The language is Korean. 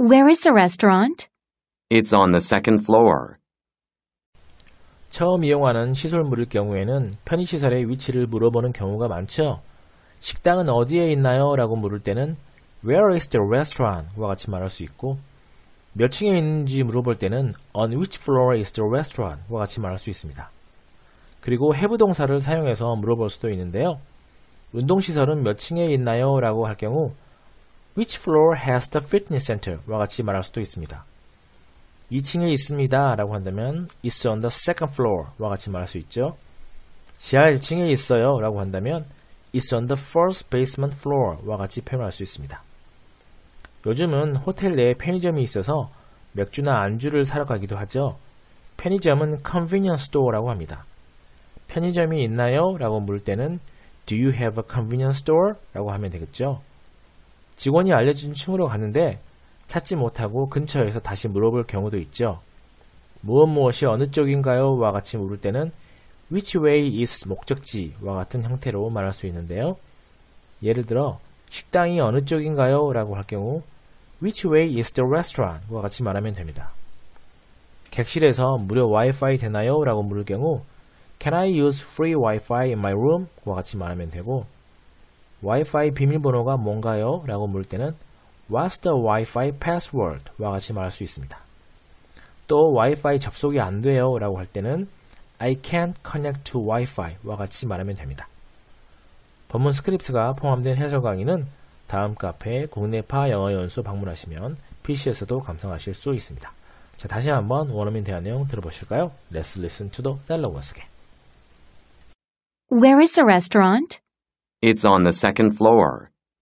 Where is the restaurant? It's on the second floor. 처음 이용하는 시설물일 경우에는 편의시설의 위치를 물어보는 경우가 많죠. 식당은 어디에 있나요? 라고 물을 때는 Where is the restaurant? 과 같이 말할 수 있고 몇 층에 있는지 물어볼 때는 On which floor is the restaurant? 과 같이 말할 수 있습니다. 그리고 have 동사를 사용해서 물어볼 수도 있는데요. 운동시설은 몇 층에 있나요? 라고 할 경우 Which floor has the fitness center? 와 같이 말할 수도 있습니다. 2층에 있습니다. 라고 한다면 It's on the second floor 와 같이 말할 수 있죠. 지하 1층에 있어요. 라고 한다면 It's on the first basement floor 와 같이 표현할 수 있습니다. 요즘은 호텔 내에 편의점이 있어서 맥주나 안주를 사러 가기도 하죠. 편의점은 convenience store라고 합니다. 편의점이 있나요? 라고 물을 때는 Do you have a convenience store? 라고 하면 되겠죠. 직원이 알려준 층으로 갔는데 찾지 못하고 근처에서 다시 물어볼 경우도 있죠. 무엇 무엇이 어느 쪽인가요? 와 같이 물을 때는 which way is 목적지와 같은 형태로 말할 수 있는데요. 예를 들어 식당이 어느 쪽인가요? 라고 할 경우 which way is the restaurant? 와 같이 말하면 됩니다. 객실에서 무료 와이파이 되나요? 라고 물을 경우 Can I use free Wi-Fi in my room? 와 같이 말하면 되고 와이파이 비밀번호가 뭔가요? 라고 물을 때는 What's the Wi-Fi password? 와 같이 말할 수 있습니다. 또 와이파이 접속이 안 돼요 라고 할 때는 I can't connect to Wi-Fi 와 같이 말하면 됩니다. 본문 스크립트가 포함된 해설 강의는 다음 카페 국내파 영어 연수 방문하시면 PC에서도 감상하실 수 있습니다. 자, 다시 한번 원어민 대화 내용 들어보실까요? Let's listen to the dialogue again. Where is the restaurant? It's on the second floor.